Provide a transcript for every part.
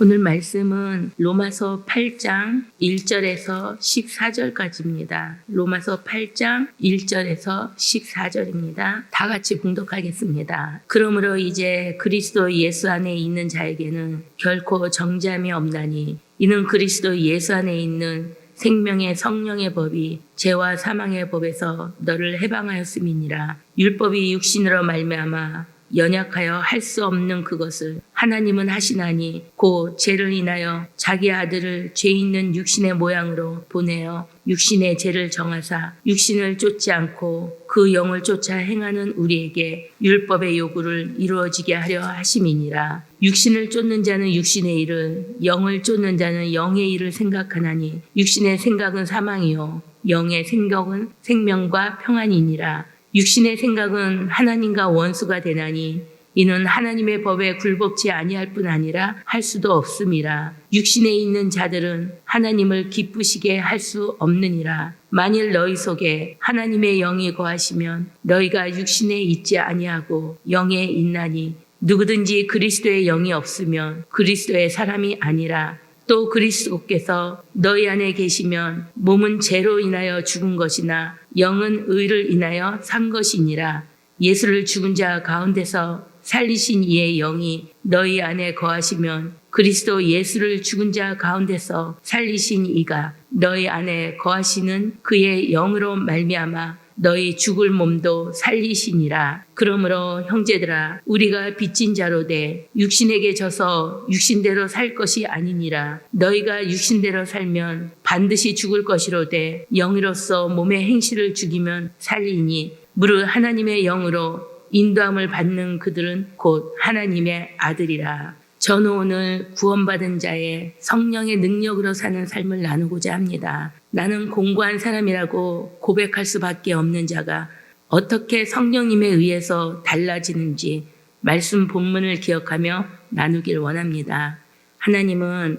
오늘 말씀은 로마서 8장 1절에서 14절까지입니다. 로마서 8장 1절에서 14절입니다. 다 같이 봉독하겠습니다. 그러므로 이제 그리스도 예수 안에 있는 자에게는 결코 정죄함이 없나니 이는 그리스도 예수 안에 있는 생명의 성령의 법이 죄와 사망의 법에서 너를 해방하였음이니라 율법이 육신으로 말미암아 연약하여 할 수 없는 그것을 하나님은 하시나니 곧 죄를 인하여 자기 아들을 죄 있는 육신의 모양으로 보내어 육신의 죄를 정하사 육신을 쫓지 않고 그 영을 쫓아 행하는 우리에게 율법의 요구를 이루어지게 하려 하심이니라. 육신을 쫓는 자는 육신의 일을 영을 쫓는 자는 영의 일을 생각하나니 육신의 생각은 사망이요 영의 생각은 생명과 평안이니라 육신의 생각은 하나님과 원수가 되나니 이는 하나님의 법에 굴복지 아니할 뿐 아니라 할 수도 없음이라 육신에 있는 자들은 하나님을 기쁘시게 할 수 없느니라. 만일 너희 속에 하나님의 영이 거하시면 너희가 육신에 있지 아니하고 영에 있나니 누구든지 그리스도의 영이 없으면 그리스도의 사람이 아니라 또 그리스도께서 너희 안에 계시면 몸은 죄로 인하여 죽은 것이나 영은 의를 인하여 산 것이니라. 예수를 죽은 자 가운데서 살리신 이의 영이 너희 안에 거하시면 그리스도 예수를 죽은 자 가운데서 살리신 이가 너희 안에 거하시는 그의 영으로 말미암아 너희 죽을 몸도 살리시니라. 그러므로 형제들아 우리가 빚진 자로 돼 육신에게 져서 육신대로 살 것이 아니니라. 너희가 육신대로 살면 반드시 죽을 것이로되 영으로서 몸의 행실을 죽이면 살리니 무릇 하나님의 영으로 인도함을 받는 그들은 곧 하나님의 아들이라. 저는 오늘 구원받은 자의 성령의 능력으로 사는 삶을 나누고자 합니다. 나는 공고한 사람이라고 고백할 수밖에 없는 자가 어떻게 성령님에 의해서 달라지는지 말씀 본문을 기억하며 나누길 원합니다. 하나님은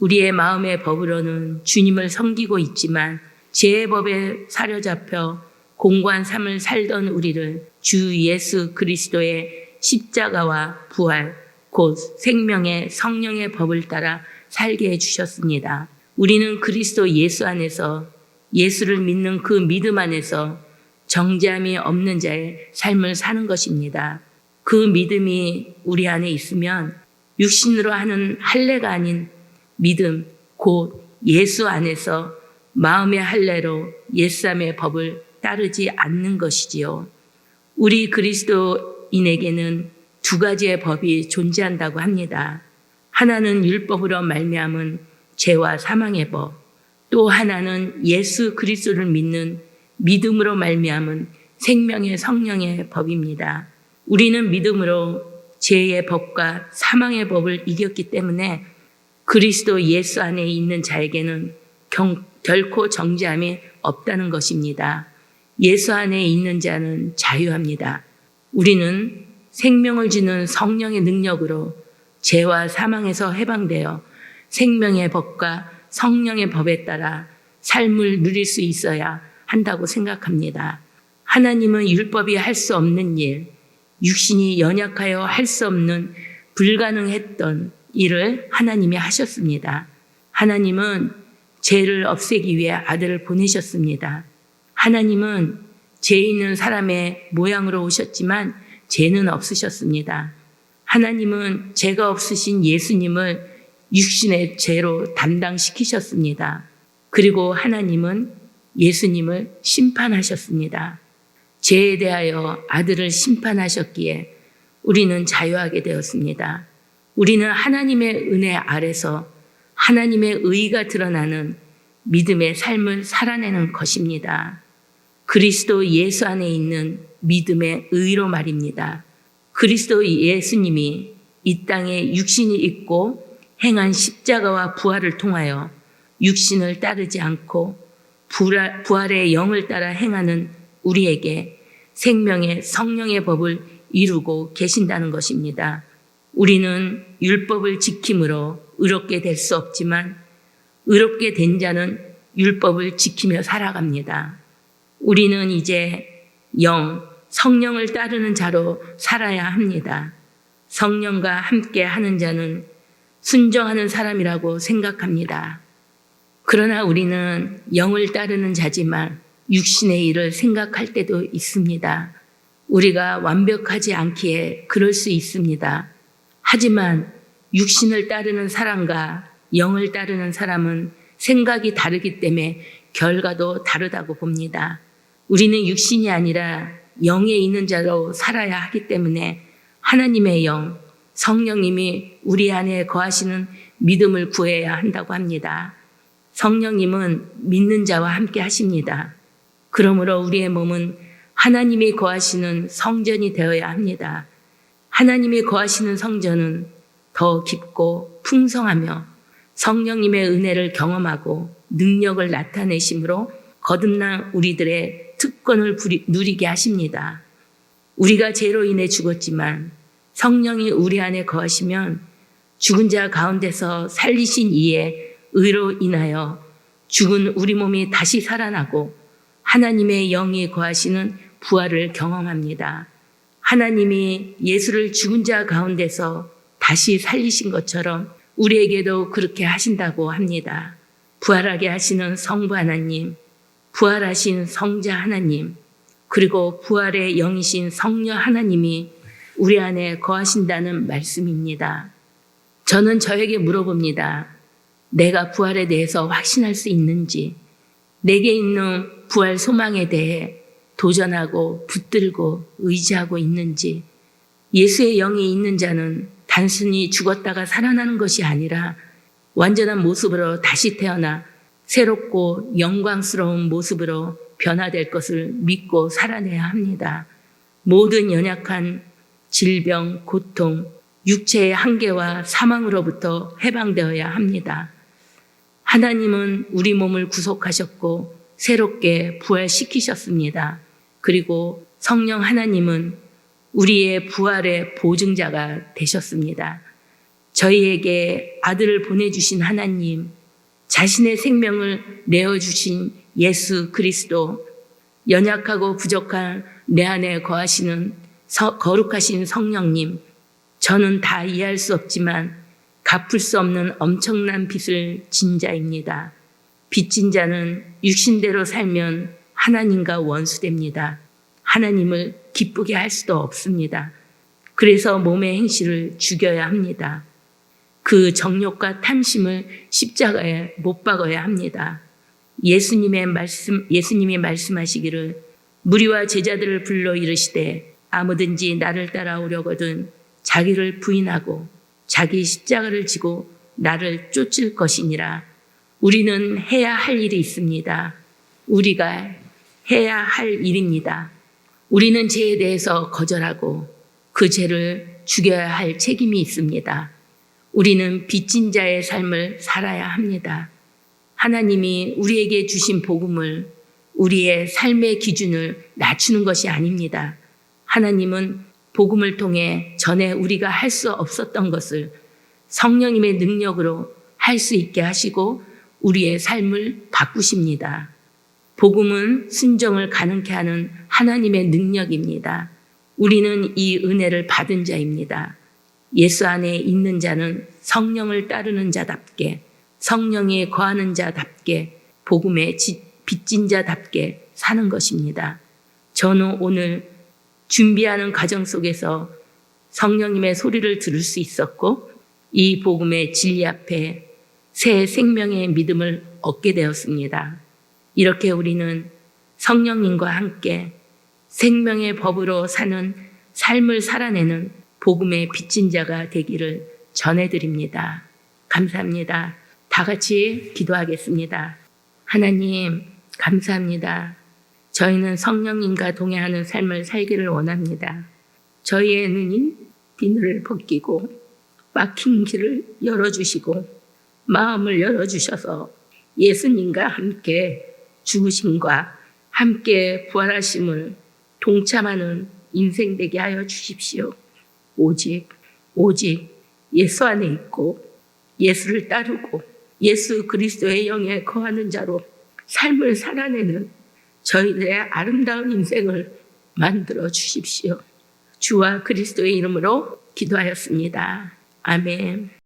우리의 마음의 법으로는 주님을 섬기고 있지만 죄의 법에 사로잡혀 공고한 삶을 살던 우리를 주 예수 그리스도의 십자가와 부활, 곧 생명의 성령의 법을 따라 살게 해주셨습니다. 우리는 그리스도 예수 안에서 예수를 믿는 그 믿음 안에서 정죄함이 없는 자의 삶을 사는 것입니다. 그 믿음이 우리 안에 있으면 육신으로 하는 할례가 아닌 믿음, 곧 예수 안에서 마음의 할례로 예수함의 법을 따르지 않는 것이지요. 우리 그리스도인에게는 두 가지의 법이 존재한다고 합니다. 하나는 율법으로 말미암은 죄와 사망의 법, 또 하나는 예수 그리스도를 믿는 믿음으로 말미암은 생명의 성령의 법입니다. 우리는 믿음으로 죄의 법과 사망의 법을 이겼기 때문에 그리스도 예수 안에 있는 자에게는 경, 결코 정죄함이 없다는 것입니다. 예수 안에 있는 자는 자유합니다. 우리는 생명을 주는 성령의 능력으로 죄와 사망에서 해방되어 생명의 법과 성령의 법에 따라 삶을 누릴 수 있어야 한다고 생각합니다. 하나님은 율법이 할 수 없는 일, 육신이 연약하여 할 수 없는 불가능했던 일을 하나님이 하셨습니다. 하나님은 죄를 없애기 위해 아들을 보내셨습니다. 하나님은 죄 있는 사람의 모양으로 오셨지만 죄는 없으셨습니다. 하나님은 죄가 없으신 예수님을 육신의 죄로 담당시키셨습니다. 그리고 하나님은 예수님을 심판하셨습니다. 죄에 대하여 아들을 심판하셨기에 우리는 자유하게 되었습니다. 우리는 하나님의 은혜 아래서 하나님의 의가 드러나는 믿음의 삶을 살아내는 것입니다. 그리스도 예수 안에 있는 믿음의 의로 말입니다. 그리스도 예수님이 이 땅에 육신이 있고 행한 십자가와 부활을 통하여 육신을 따르지 않고 부활의 영을 따라 행하는 우리에게 생명의 성령의 법을 이루고 계신다는 것입니다. 우리는 율법을 지킴으로 의롭게 될 수 없지만 의롭게 된 자는 율법을 지키며 살아갑니다. 우리는 이제 영, 성령을 따르는 자로 살아야 합니다. 성령과 함께 하는 자는 순종하는 사람이라고 생각합니다. 그러나 우리는 영을 따르는 자지만 육신의 일을 생각할 때도 있습니다. 우리가 완벽하지 않기에 그럴 수 있습니다. 하지만 육신을 따르는 사람과 영을 따르는 사람은 생각이 다르기 때문에 결과도 다르다고 봅니다. 우리는 육신이 아니라 영에 있는 자로 살아야 하기 때문에 하나님의 영, 성령님이 우리 안에 거하시는 믿음을 구해야 한다고 합니다. 성령님은 믿는 자와 함께 하십니다. 그러므로 우리의 몸은 하나님이 거하시는 성전이 되어야 합니다. 하나님이 거하시는 성전은 더 깊고 풍성하며 성령님의 은혜를 경험하고 능력을 나타내심으로 거듭난 우리들의 특권을 누리게 하십니다. 우리가 죄로 인해 죽었지만 성령이 우리 안에 거하시면 죽은 자 가운데서 살리신 이의 의로 인하여 죽은 우리 몸이 다시 살아나고 하나님의 영이 거하시는 부활을 경험합니다. 하나님이 예수를 죽은 자 가운데서 다시 살리신 것처럼 우리에게도 그렇게 하신다고 합니다. 부활하게 하시는 성부 하나님, 부활하신 성자 하나님, 그리고 부활의 영이신 성녀 하나님이 우리 안에 거하신다는 말씀입니다. 저는 저에게 물어봅니다. 내가 부활에 대해서 확신할 수 있는지, 내게 있는 부활 소망에 대해 도전하고 붙들고 의지하고 있는지, 예수의 영이 있는 자는 단순히 죽었다가 살아나는 것이 아니라 완전한 모습으로 다시 태어나 새롭고 영광스러운 모습으로 변화될 것을 믿고 살아내야 합니다. 모든 연약한 질병, 고통, 육체의 한계와 사망으로부터 해방되어야 합니다. 하나님은 우리 몸을 구속하셨고 새롭게 부활시키셨습니다. 그리고 성령 하나님은 우리의 부활의 보증자가 되셨습니다. 저희에게 아들을 보내주신 하나님, 자신의 생명을 내어주신 예수 그리스도, 연약하고 부족한 내 안에 거하시는 서- 거룩하신 성령님, 저는 다 이해할 수 없지만 갚을 수 없는 엄청난 빚을 진 자입니다. 빚진 자는 육신대로 살면 하나님과 원수됩니다. 하나님을 기쁘게 할 수도 없습니다. 그래서 몸의 행실을 죽여야 합니다. 그 정욕과 탐심을 십자가에 못 박아야 합니다. 예수님의 말씀, 예수님이 말씀하시기를 무리와 제자들을 불러 이르시되 아무든지 나를 따라오려거든 자기를 부인하고 자기 십자가를 지고 나를 쫓을 것이니라. 우리는 해야 할 일이 있습니다. 우리가 해야 할 일입니다. 우리는 죄에 대해서 거절하고 그 죄를 죽여야 할 책임이 있습니다. 우리는 빚진 자의 삶을 살아야 합니다. 하나님이 우리에게 주신 복음을 우리의 삶의 기준을 낮추는 것이 아닙니다. 하나님은 복음을 통해 전에 우리가 할 수 없었던 것을 성령님의 능력으로 할 수 있게 하시고 우리의 삶을 바꾸십니다. 복음은 순정을 가능케 하는 하나님의 능력입니다. 우리는 이 은혜를 받은 자입니다. 예수 안에 있는 자는 성령을 따르는 자답게 성령에 거하는 자답게 복음에 지- 빚진 자답게 사는 것입니다. 저는 오늘 준비하는 과정 속에서 성령님의 소리를 들을 수 있었고 이 복음의 진리 앞에 새 생명의 믿음을 얻게 되었습니다. 이렇게 우리는 성령님과 함께 생명의 법으로 사는 삶을 살아내는 복음의 빚진 자가 되기를 전해드립니다. 감사합니다. 다 같이 기도하겠습니다. 하나님, 감사합니다. 저희는 성령님과 동행하는 삶을 살기를 원합니다. 저희의 눈이 비늘을 벗기고 막힌 길을 열어주시고 마음을 열어주셔서 예수님과 함께 죽으심과 함께 부활하심을 동참하는 인생 되게 하여 주십시오. 오직, 오직 예수 안에 있고 예수를 따르고 예수 그리스도의 영에 거하는 자로 삶을 살아내는 저희들의 아름다운 인생을 만들어 주십시오. 주와 그리스도의 이름으로 기도하였습니다. 아멘.